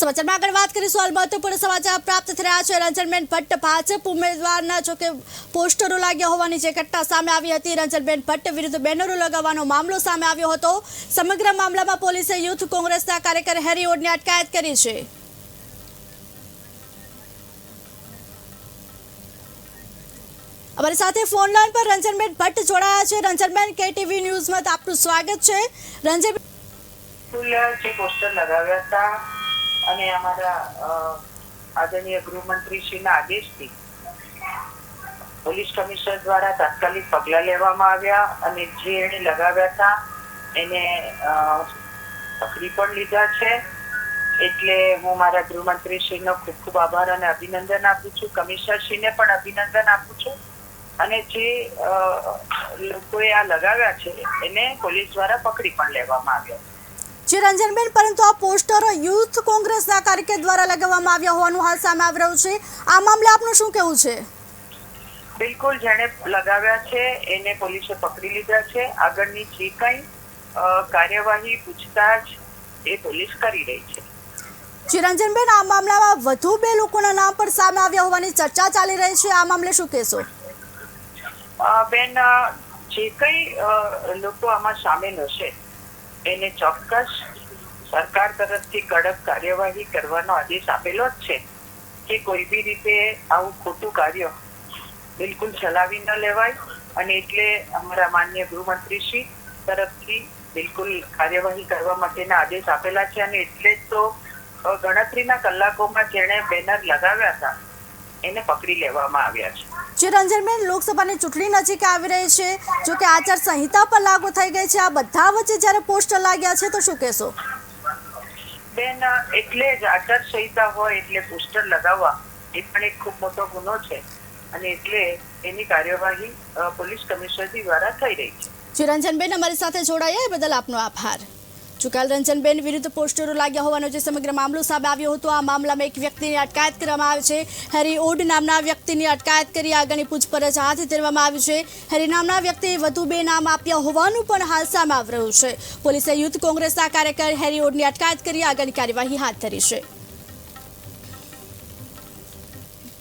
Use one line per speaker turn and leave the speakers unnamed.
સમાચારમાં આગળ વાત કરીશું. હાલ મહત્વપૂર્ણ સમાચાર પ્રાપ્ત રહ્યા છે. રંજનબેન ભટ્ટ ભાજપ ઉમેદવારના જોકે પોસ્ટરો લાગ્યા હોવાની જે ઘટના સામે આવી હતી, રંજનબેન ભટ્ટ વિરુદ્ધ બેનરો લગાવવાનો મામલો સામે આવ્યો હતો. સમગ્ર મામલામાં પોલીસે યુથ કોંગ્રેસના કાર્યકર હેરી ઓડની અટકાયત કરી છે. અમારી સાથે ફોન લાઈન પર રંજનબેન ભટ્ટ જોડાયા છે. રંજનબેન, કેટીવી ન્યૂઝમાં આપનું સ્વાગત છે. રંજન
સ્કૂલ જે પોસ્ટર લગાવ્યા હતા. અને અમારા આદરણીય ગૃહમંત્રીશ્રીના આદેશથી પોલીસ કમિશનર દ્વારા તાત્કાલિક પગલાં લેવામાં આવ્યા અને જે એને લગાવ્યા હતા, એને પકડી પણ લીધા છે. એટલે હું મારા ગૃહમંત્રીશ્રીનો ખૂબ ખૂબ આભાર અને અભિનંદન આપું છું. કમિશનરશ્રીને પણ અભિનંદન આપું છું. અને જે લોકોએ આ લગાવ્યા છે, એને પોલીસ દ્વારા પકડી પણ લેવામાં આવ્યા
જે રંજનબેન પરંતુ આ પોસ્ટર યુથ કોંગ્રેસના કાર્યકર દ્વારા લગાવવામાં આવ્યા હોવાનું હાલ સામે આવી રહ્યું છે. આ મામલે આપનું શું કહેવું છે?
બિલકુલ જેણે લગાવ્યા છે એને પોલીસે પકડી લીધા છે. આગળની જે કંઈ કાર્યવાહી પૂછતાછ એ પોલીસ કરી રહી છે.
ચિરંજનબેન આ મામલામાં વધુ બે લોકોના નામ પણ સામે આવ્યા હોવાની ચર્ચા ચાલી રહી છે. આ મામલે શું કહેશો?
બેન જે કંઈ લોકો આમાં સામેલ હશે એને ચોક્કસ સરકાર તરફથી કડક કાર્યવાહી કરવાનો આદેશ આપેલો જ છે કે કોઈ બી રીતે આવું ખોટું કાર્ય બિલકુલ ચલાવી ન લેવાય અને એટલે અમારા માન્ય ગૃહમંત્રીશ્રી તરફથી બિલકુલ કાર્યવાહી કરવા માટેના આદેશ આપેલા છે અને એટલે જ તો ગણતરીના કલાકોમાં જેણે બેનર લગાવ્યા હતા. એને પકડી લેવામાં આવ્યા છે.
જે રંજનબેન લોકસભાની ચૂંટણી નજીક આવી રહી છે. જો કે આચાર સંહિતા પણ લાગુ થઈ ગઈ છે. આ બધા વચ્ચે જ્યારે પોસ્ટર લાગ્યા છે તો શું કહેશો?
બેન એટલે જ આચારસંહિતા હોય એટલે પોસ્ટર લગાવવા એ પણ એક ખૂબ મોટો ગુનો છે. અને એટલે એની કાર્યવાહી પોલીસ કમિશનર દ્વારા થઈ રહી છે.
જે રંજનબેન અમારી સાથે જોડાયા. એ બદલ આપનો આભાર. ચુકાલ રંજનબેન વિરુદ્ધ પોસ્ટરો લાગ્યા હોવાનો જે સમગ્ર મામલો સામે આવ્યો હતો. આ મામલામાં એક વ્યક્તિની અટકાયત કરવામાં આવી છે. હરી ઓડ નામના વ્યક્તિની અટકાયત કરી આગળની પૂછપરછ હાથ ધરવામાં આવી છે. હેરી નામના વ્યક્તિએ વધુ બે નામ આપ્યા હોવાનું પણ હાલ સામે આવી રહ્યું છે. પોલીસે યુથ કોંગ્રેસના કાર્યકર હેરી ઓડની અટકાયત કરી આગળની કાર્યવાહી હાથ ધરી છે.